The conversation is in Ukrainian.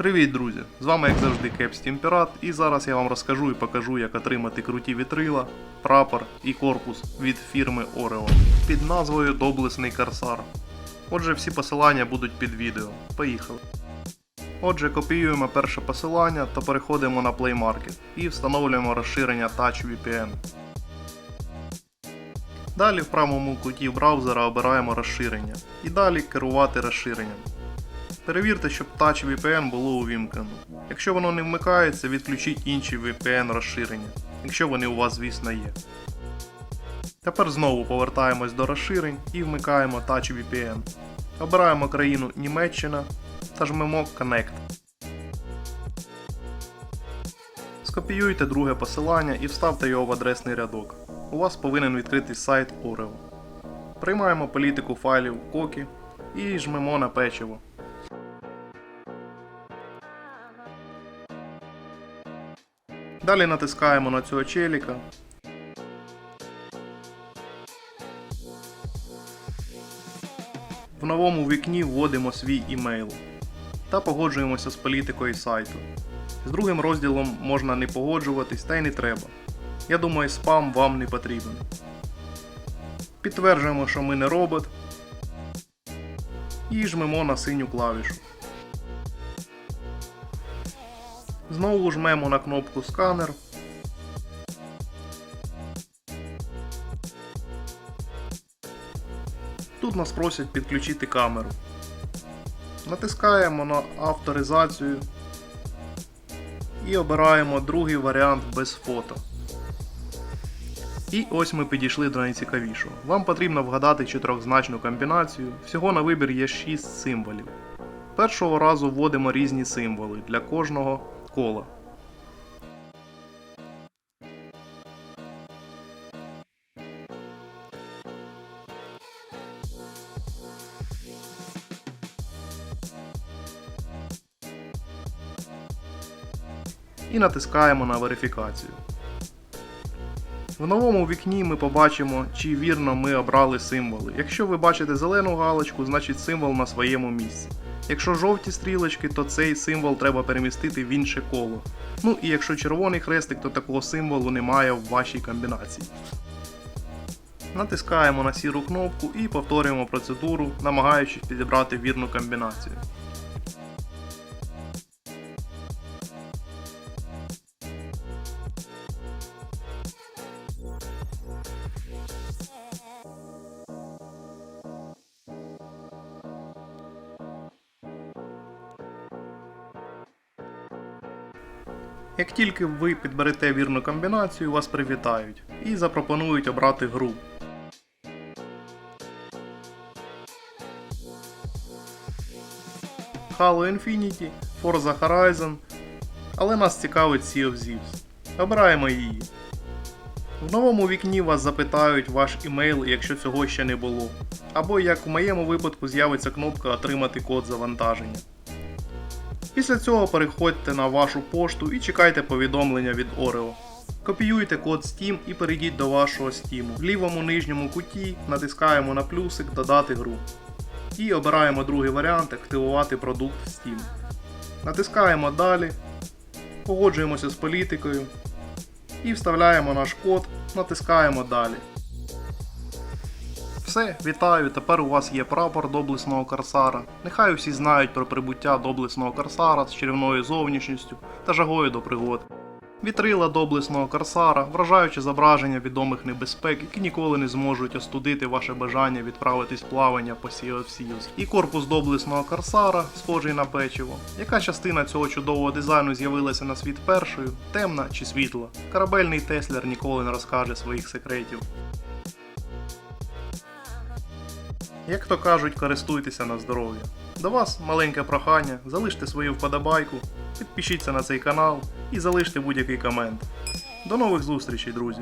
Привіт, друзі! З вами як завжди Кепстім Пірат, і зараз я вам розкажу і покажу, як отримати круті вітрила, прапор і корпус від фірми Orion під назвою Доблесний Корсар. Отже, всі посилання будуть під відео. Поїхали. Отже, копіюємо перше посилання та переходимо на Play Market і встановлюємо розширення Touch VPN. Далі в правому куті браузера обираємо розширення і далі керувати розширенням. Перевірте, щоб Touch VPN було увімкнено. Якщо воно не вмикається, відключіть інші VPN розширення, якщо вони у вас, звісно, є. Tепер знову повертаємось до розширень і вмикаємо Touch VPN. Обираємо країну Німеччина та жмемо Connect. Скопіюйте друге посилання і вставте його в адресний рядок. У вас повинен відкритись сайт Oreo. Приймаємо політику файлів Кокі і жмемо на печиво. Далі натискаємо на цього челіка. В новому вікні вводимо свій імейл та погоджуємося з політикою сайту. З другим розділом можна не погоджуватись та й не треба. Я думаю, спам вам не потрібен. Підтверджуємо, що ми не робот. І жмемо на синю клавішу. Знову жмемо на кнопку сканер. Тут нас просять підключити камеру. Натискаємо на авторизацію і обираємо другий варіант без фото. І ось ми підійшли до найцікавішого. Вам потрібно вгадати чотирьохзначну комбінацію. Всього на вибір є 6 символів. Першого разу вводимо різні символи для кожного кола. І натискаємо на верифікацію. В новому вікні ми побачимо, чи вірно ми обрали символи. Якщо ви бачите зелену галочку, значить символ на своєму місці. Якщо жовті стрілочки, то цей символ треба перемістити в інше коло. Ну і якщо червоний хрестик, то такого символу немає в вашій комбінації. Натискаємо на сіру кнопку і повторюємо процедуру, намагаючись підібрати вірну комбінацію. Як тільки ви підберете вірну комбінацію, вас привітають і запропонують обрати гру. Halo Infinity, Forza Horizon, але нас цікавить Sea of Thieves. Обираємо її. В новому вікні вас запитають ваш імейл, якщо цього ще не було. Або як у моєму випадку з'явиться кнопка Отримати код завантаження. Після цього переходьте на вашу пошту і чекайте повідомлення від Oreo. Копіюйте код Steam і перейдіть до вашого Steam. В лівому нижньому куті натискаємо на плюсик Додати гру. І обираємо другий варіант Активувати продукт в Steam. Натискаємо Далі. Погоджуємося з політикою. І вставляємо наш код, натискаємо Далі. Все, вітаю! Тепер у вас є прапор доблесного корсара. Нехай усі знають про прибуття доблесного корсара з чарівною зовнішністю та жагою до пригод. Вітрила доблесного корсара, вражаючи зображення відомих небезпек, які ніколи не зможуть остудити ваше бажання відправитись плавання по Sea of Thieves. І корпус доблесного корсара, схожий на печиво. Яка частина цього чудового дизайну з'явилася на світ першою, темна чи світла? Корабельний Теслер ніколи не розкаже своїх секретів. Як то кажуть, користуйтеся на здоров'я. До вас маленьке прохання, залиште свою вподобайку, підпишіться на цей канал і залиште будь-який комент. До нових зустрічей, друзі!